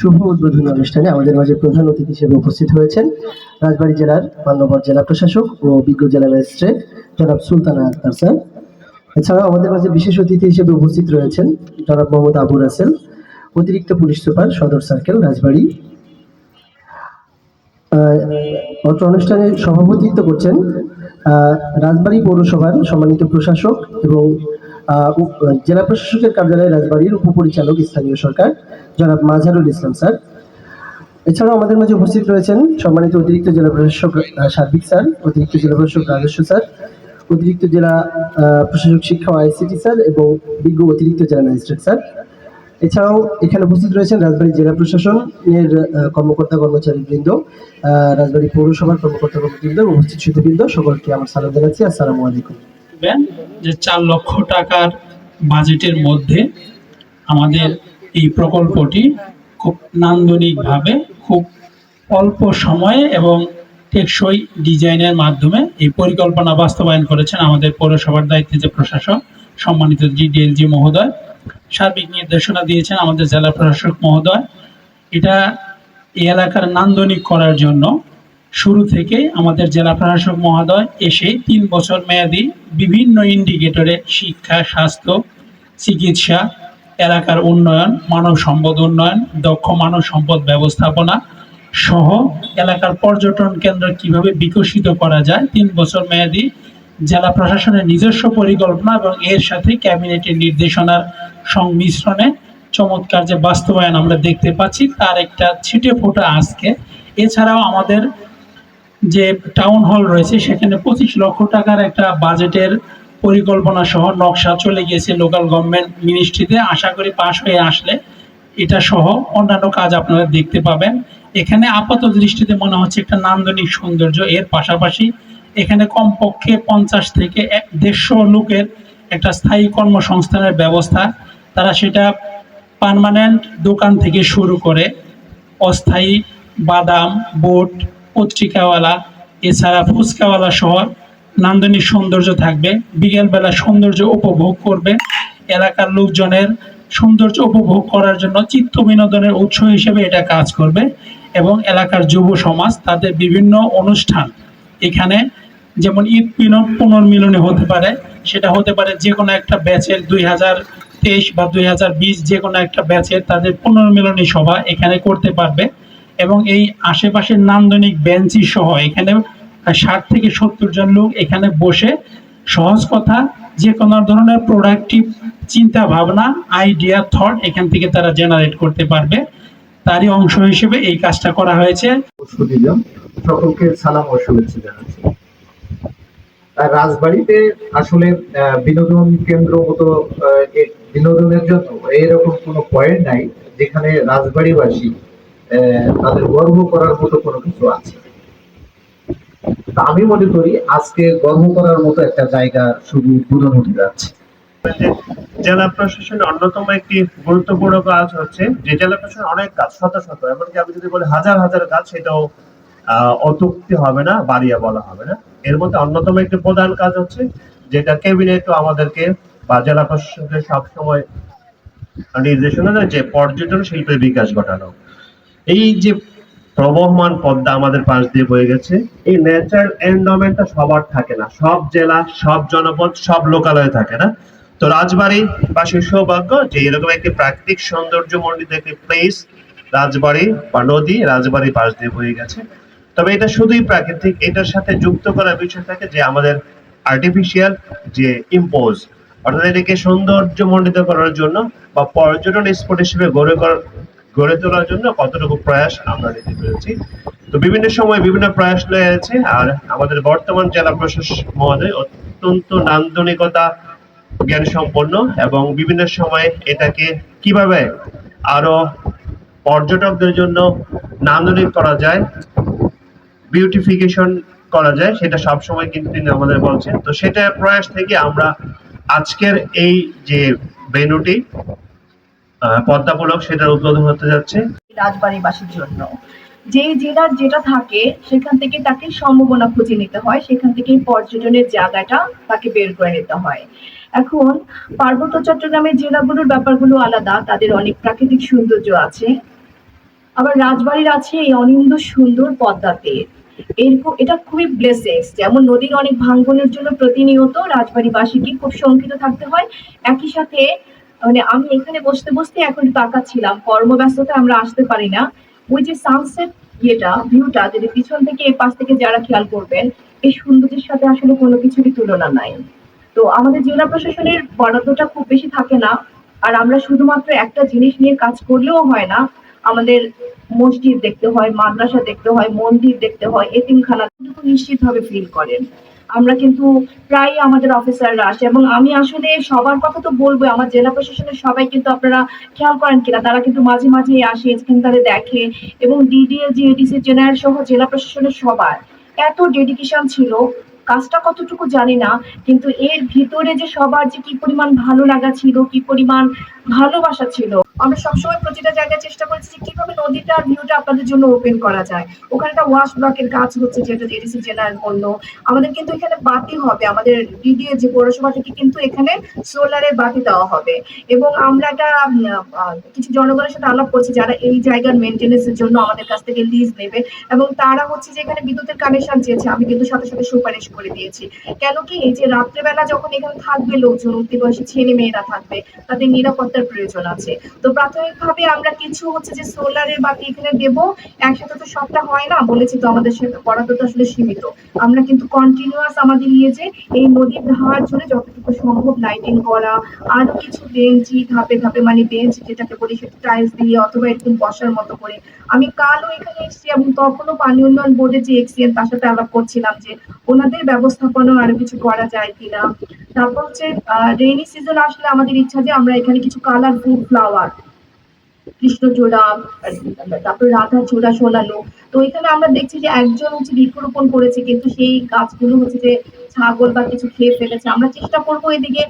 শুভ উদ্বোধনী অনুষ্ঠানে আমাদের মাঝে প্রধান অতিথি হিসেবে উপস্থিত হয়েছেন রাজবাড়ী জেলার মান্যবর জেলা প্রশাসক ও বিজ্ঞ জেলা ম্যাজিস্ট্রেট জনাব সুলতানা আক্তার স্যার। এছাড়াও আমাদের মাঝে বিশেষ অতিথি হিসেবে উপস্থিত রয়েছেন জনাব মোহাম্মদ আবু রাসেল, অতিরিক্ত পুলিশ সুপার সদর সার্কেল রাজবাড়ী। অত্র অনুষ্ঠানে সভাপতিত্ব করছেন রাজবাড়ী পৌরসভার সম্মানিত প্রশাসক এবং জেলা প্রশাসকের কার্যালয় রাজবাড়ির উপপরিচালক স্থানীয় সরকার, জনাব মাঝারুল ইসলাম স্যার। এছাড়াও আমাদের মাঝে উপস্থিত রয়েছেন সম্মানিত অতিরিক্ত জেলা প্রশাসক সার্বিক স্যার, অতিরিক্ত জেলা প্রশাসক রাজস্ব স্যার, অতিরিক্ত জেলা প্রশাসক শিক্ষা ও আইসিটি স্যার এবং বিজ্ঞ অতিরিক্ত জেলা ম্যাজিস্ট্রেট স্যার। এছাড়াও এখানে উপস্থিত রয়েছেন রাজবাড়ী জেলা প্রশাসনের কর্মকর্তা কর্মচারী বৃন্দ রাজবাড়ী পৌরসভার কর্মকর্তা কর্মবৃন্দ এবং উপস্থিত সুধীবৃন্দ সকলকে আমার সালাম জানাচ্ছি। আসসালামু আলাইকুম। দেখবেন যে চার লক্ষ টাকার বাজেটের মধ্যে আমাদের এই প্রকল্পটি খুব নান্দনিকভাবে খুব অল্প সময়ে এবং টেকসই ডিজাইনের মাধ্যমে এই পরিকল্পনা বাস্তবায়ন করেছেন আমাদের পৌরসভার দায়িত্বে যে প্রশাসক, সম্মানিত ডিডিএলজি মহোদয়। সার্বিক নির্দেশনা দিয়েছেন আমাদের জেলা প্রশাসক মহোদয়। এটা এই এলাকার নান্দনিক করার জন্য শুরু থেকে আমাদের জেলা প্রশাসক মহোদয় এসে তিন বছর মেয়াদি বিভিন্ন ইন্ডিকেটরে শিক্ষা, স্বাস্থ্য, চিকিৎসা, এলাকার উন্নয়ন, মানব সম্পদ উন্নয়ন, দক্ষ মানব সম্পদ ব্যবস্থাপনা সহ এলাকার পর্যটন কেন্দ্র কীভাবে বিকশিত করা যায়, তিন বছর মেয়াদি জেলা প্রশাসনের নিজস্ব পরিকল্পনা এবং এর সাথে ক্যাবিনেটের নির্দেশনার সংমিশ্রণে চমৎকার যে বাস্তবায়ন আমরা দেখতে পাচ্ছি, তার একটা ছিটে ফোটা আজকে। এছাড়াও আমাদের যে টাউন হল রয়েছে, সেখানে পঁচিশ লক্ষ টাকার একটা বাজেটের পরিকল্পনা সহ নকশা চলে গিয়েছে লোকাল গভর্নমেন্ট মিনিস্ট্রিতে আশা করি পাশ হয়ে আসলে এটা সহ অন্যান্য কাজ আপনারা দেখতে পাবেন। এখানে আপাত দৃষ্টিতে মনে হচ্ছে একটা নান্দনিক সৌন্দর্য। এর পাশাপাশি এখানে কমপক্ষে পঞ্চাশ থেকে এক দেড়শো লোকের একটা স্থায়ী কর্মসংস্থানের ব্যবস্থা। তারা সেটা পার্মানেন্ট দোকান থেকে শুরু করে অস্থায়ী বাদাম, বোট পত্রিকাওয়ালা, এছাড়া ফুচকাওয়ালা সহ নান্দনিক সৌন্দর্য থাকবে। বিকেলবেলা সৌন্দর্য উপভোগ করবে। এলাকার লোকজনের সৌন্দর্য উপভোগ করার জন্য চিত্ত বিনোদনের উৎস হিসেবে এটা কাজ করবে এবং এলাকার যুব সমাজ, তাদের বিভিন্ন অনুষ্ঠান। এখানে যেমন ঈদ পিন- পুনর্মিলনী হতে পারে, সেটা হতে পারে যে কোনো একটা ব্যাচের দুই হাজার তেইশ বা দুই হাজার বিশ যে কোনো একটা ব্যাচের তাদের পুনর্মিলনী সভা এখানে করতে পারবে। এবং এই আশেপাশের নান্দনিক বেঞ্চি সহ এখানে ষাট থেকে সত্তর জন লোক এখানে বসে সহজ কথা, যে কোনো ধরনের প্রোডাক্টিভ চিন্তা ভাবনা আইডিয়া থট এখান থেকে তারা জেনারেট করতে পারবে। তারই অংশ হিসেবে এই কাজটা করা হয়েছে। সকলকে সালাম ও শুভেচ্ছা জানাচ্ছি। রাজবাড়িতে আসলে বিনোদন কেন্দ্র মতো বিনোদনের জন্য এরকম কোনো পয়েন্ট নাই, যেখানে রাজবাড়িবাসী তাদের গর্ব করার মতো কোনো কিছু আছে? আমি মনে করি আজকে গর্ব করার মতো একটা জায়গা শুধু উদ্বোধন হতে যাচ্ছে। জেলা প্রশাসনের অন্যতম একটি গুরুত্বপূর্ণ কাজ হচ্ছে যে জেলা প্রশাসন অনেক কাজ শত শত এমনকি আমি যদি বলি হাজার হাজার কাজ সেটাও আহ, অত্যুক্তি হবে না বাড়িয়া বলা হবে না। এর মধ্যে অন্যতম একটি প্রধান কাজ হচ্ছে যেটা ক্যাবিনেটও আমাদেরকে বা জেলা প্রশাসনকে সবসময় নির্দেশনা দেয় যে পর্যটন শিল্পের বিকাশ ঘটানো। এই যে প্রবহমান পদ্মা আমাদের পাশ দিয়ে বয়ে গেছে, এই ন্যাচারাল এন্ডোমেন্টটা সবার থাকে না। সব জেলা, সব জনপদ, সব লোকালয়ে থাকে না। তো রাজবাড়ি পাশের সৌভাগ্য যে এরকম একটি প্রাকৃতিক সৌন্দর্য মণ্ডিত একটি প্লেস রাজবাড়ি বা নদী রাজবাড়ি পাশ দিয়ে বয়ে গেছে। তবে এটা শুধুই প্রাকৃতিক, এটার সাথে যুক্ত করার বিষয় থাকে যে আমাদের আর্টিফিশিয়াল যে ইম্পোজ অর্থাৎ এটাকে সৌন্দর্য মণ্ডিত করার জন্য বা পর্যটন স্পট হিসেবে গড়ে কর- গড়ে তোলার জন্য কতটুকু প্রয়াস আমরা নিতে পেরেছি। তো বিভিন্ন সময় বিভিন্ন প্রয়াস নিয়ে আছে আর আমাদের বর্তমান জেলা প্রশাসক মহোদয় অত্যন্ত নান্দনিকতা জ্ঞান সম্পন্ন এবং বিভিন্ন সময় এটাকে কীভাবে আরও পর্যটকদের জন্য নান্দনিক করা যায় বিউটিফিকেশন করা যায়, সেটা সবসময় কিন্তু তিনি আমাদের বলছেন। তো সেটা প্রয়াস থেকে আমরা আজকের এই যে ভেনুটি পদ্মাপুলক সেটার উদ্বোধন হতে যাচ্ছে। রাজবাড়িবাসীর জন্য। যে জেলার যেটা থাকে, সেখান থেকে তাকে সম্ভাবনা খুঁজে নিতে হয়। সেখান থেকে পর্যটনের জায়গাটা তাকে বের করে নিতে হয়। এখন পার্বত্য চট্টগ্রামের জেলাগুলোর ব্যাপারগুলো আলাদা, তাদের অনেক প্রাকৃতিক সৌন্দর্য আছে। আবার রাজবাড়ির আছে এই অনিন্দ সুন্দর পদ্মা তীর এরকম এটা খুবই ব্লেসেস যেমন নদীর অনেক ভাঙ্গনের জন্য প্রতিনিয়ত রাজবাড়িবাসীকে খুব শঙ্কিত থাকতে হয়। একই সাথে মানে আমি এখানে বসতে বসতে এখন তাকাচ্ছিলাম। কর্মব্যস্ততা আমরা আসতে পারি না। ওই যে সানসেট ইয়েটা ভিউটা যদি পিছন থেকে এই পাশ থেকে যারা খেয়াল করবেন, এই সৌন্দর্যের সাথে আসলে কোনো কিছুরই তুলনা নাই। তো আমাদের জেলা প্রশাসনের বরাদ্দটা খুব বেশি থাকে না। আর আমরা শুধুমাত্র একটা জিনিস নিয়ে কাজ করলেও হয় না। আমাদের মসজিদ দেখতে হয়, মাদ্রাসা দেখতে হয়, মন্দির দেখতে হয়, এতিমখানা নিশ্চিত ভাবে ফিল করেন। আমরা কিন্তু প্রায় আমাদের অফিসাররা আসে এবং আমি আসলে সবার কথা তো বলব আমার জেলা প্রশাসনের সবাই কিন্তু আপনারা খেয়াল করেন কিনা, তারা কিন্তু মাঝে মাঝে আসে এখানে তাদের দেখে এবং ডিডিএ জিএডিসি জেনারেল সহ জেলা প্রশাসনের সবার। এত ডেডিকেশন ছিল, কাজটা কতটুকু জানি না, কিন্তু এর ভিতরে যে সবার যে কি পরিমাণ ভালো লাগা ছিল, কি পরিমাণ ভালোবাসা ছিল আমরা সবসময় প্রতিটা জায়গায় চেষ্টা করেছি যে কীভাবে নদীটার ভিউটা আপনাদের জন্য ওপেন করা যায়। ওখানে একটা ওয়াশ ব্লকের কাজ হচ্ছে যেটা জেডিসি জেনারেল বলল আমাদের কিন্তু এখানে বাতি হবে, আমাদের ডিডিএ যে পৌরসভা থেকে কিন্তু এখানে সোলারের বাতি দেওয়া হবে। এবং আমরা একটা কিছু জনগণের সাথে আলাপ করছি যারা এই জায়গার মেনটেন্যান্সের জন্য আমাদের কাছ থেকে লিজ নেবে। এবং তারা হচ্ছে যে এখানে বিদ্যুতের কানেকশন চেয়েছে, আমি কিন্তু সাথে সাথে সুপারিশ করে দিয়েছি। কেন কি এই যে রাত্রেবেলা যখন এখানে থাকবে লোকজন উঠতি বয়সী ছেলে মেয়েরা থাকবে, তাদের নিরাপত্তার প্রয়োজন আছে। তো প্রাথমিকভাবে আমরা কিছু হচ্ছে যে সোলারের বাতি এখানে দেব, একসাথে তো সবটা হয় না, বলেছি তো আমাদের সাথে বরাদ্দ তো আসলে সীমিত। আমরা কিন্তু কন্টিনিউয়াস আমাদের নিয়ে যে এই নদীর ধার জুড়ে যতটুকু সম্ভব লাইটিং করা, আরও কিছু বেঞ্চি ধাপে ধাপে মানে বেঞ্চ যেটাকে বলি সেটা টাইলস দিয়ে অথবা একদম বসার মতো করে। আমি কালও এখানে এসেছি এবং তখনও পানি উন্নয়ন বোর্ডের যে এক্সিএন তার সাথে আলাপ করছিলাম যে ওনাদের ব্যবস্থাপনা আরও কিছু করা যায় কিনা। তারপর হচ্ছে রেইনি সিজন আসলে আমাদের ইচ্ছা যে আমরা এখানে কিছু কালারফুল ফ্লাওয়ার কৃষ্ণচূড়া তারপর রাধা চূড়া সোনালো তো এখানে আমরা দেখছি যে একজন হচ্ছে বৃক্ষরোপণ করেছে, কিন্তু সেই গাছগুলো হচ্ছে যে ছাগল বা কিছু খেয়ে ফেলেছে। আমরা চেষ্টা করব এদিকে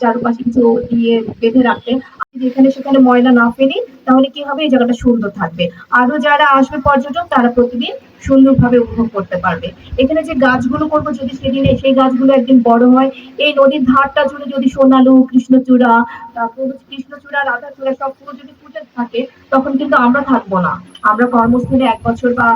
চারপাশে কিছু দিয়ে বেঁধে রাখতে। যেখানে সেখানে ময়লা না ফেলি, তাহলে কি হবে? এই জায়গাটা সুন্দর থাকবে। আরও যারা আসবে পর্যটক, তারা প্রতিদিন সুন্দরভাবে উপভোগ করতে পারবে। এখানে যে গাছগুলো করব যদি সেদিনে, সেই গাছগুলো একদিন বড় হয়। এই নদীর ধারটা জুড়ে যদি সোনালু, কৃষ্ণচূড়া, তারপর কৃষ্ণচূড়া, রাধাচূড়া, সব ফুল যদি ফুটে থাকে, তখন কিন্তু আমরা থাকব না। আমরা কর্মস্থলে এক বছর বা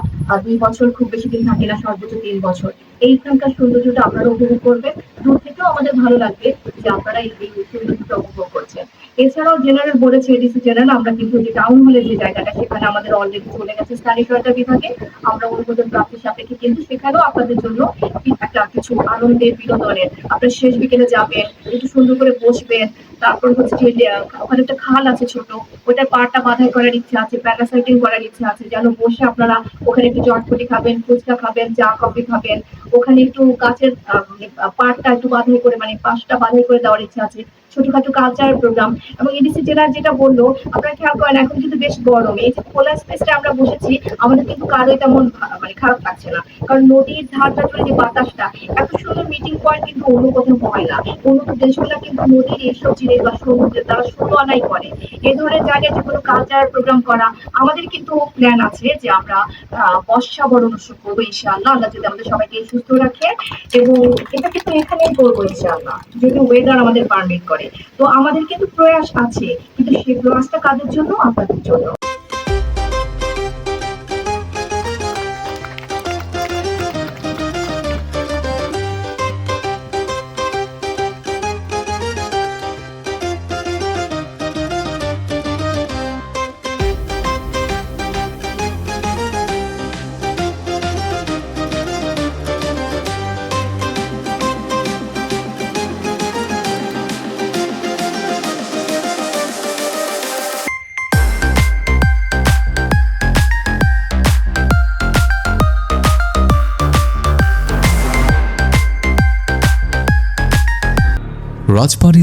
দুই বছর খুব বেশি দিন থাকি না, সর্বোচ্চ তিন বছর। এইখানকার সৌন্দর্যটা আপনারা উপভোগ করবেন। দূর থেকেও আমাদের ভালো লাগবে যে আপনারা এই সৌন্দর্যটা উপভোগ করছেন। এছাড়াও জেনারেল বলেছে এডিসি জেনারেল আমরা কিন্তু যে টাউন হলের যে জায়গাটা, সেখানে আমাদের অলরেডি চলে গেছে স্থানীয় সরকার বিভাগে। আমরা অনুমোদন প্রাপ্তির সাপেক্ষে কিন্তু সেখানেও আপনাদের জন্য একটা কিছু আনন্দের বিনোদনের। আপনার শেষ বিকেলে যাবেন, একটু সুন্দর করে বসবেন, তারপর হচ্ছে ওখানে একটা খাল আছে ছোট ওটার পাড়টা বাধাই করার ইচ্ছা আছে প্যারাসাইটিং করার ইচ্ছা আছে, যেন বসে আপনারা ওখানে একটু চটপটি খাবেন, ফুচকা খাবেন, চা, কফি খাবেন। ওখানে একটু আহ, মানে, পাড়টা একটু বাধাই করে মানে পাশটা বাধাই করে দেওয়ার ইচ্ছা আছে। ছোটখাটো কালচার প্রোগ্রাম এবং এডিসি জেলার যেটা বলল, আপনারা খেয়াল করেন, এখন কিন্তু বেশ গরম। এই যে খোলা স্পেসটা আমরা বসেছি, আমাদের কিন্তু কারোই তেমন মানে খারাপ লাগছে না। কারণ নদীর ধারটা জুড়ে যে বাতাসটা, এত সুন্দর মিটিং পয়েন্ট কিন্তু অন্য কোথাও হয় না। উন্নত দেশগুলো কিন্তু নদীর এইসব জিনিস বা সমুদ্রের, তারা ষোলো আনাই করে। এই ধরনের জায়গায় যে কোনো কালচার প্রোগ্রাম করা, আমাদের কিন্তু প্ল্যান আছে যে আমরা বর্ষা বর্ষাবরণ উৎসব করব, ইনশাআল্লাহ। আল্লাহ যদি আমাদের সবাইকে সুস্থ রাখে, এবং এটা কিন্তু এখানেই করব, ইনশাআল্লাহ। যদি ওয়েদার আমাদের পারমিট করে। তো আমাদের কিন্তু প্রয়াস আছে। কিন্তু সেই প্রয়াসটা কাদের জন্য? আপনাদের জন্য।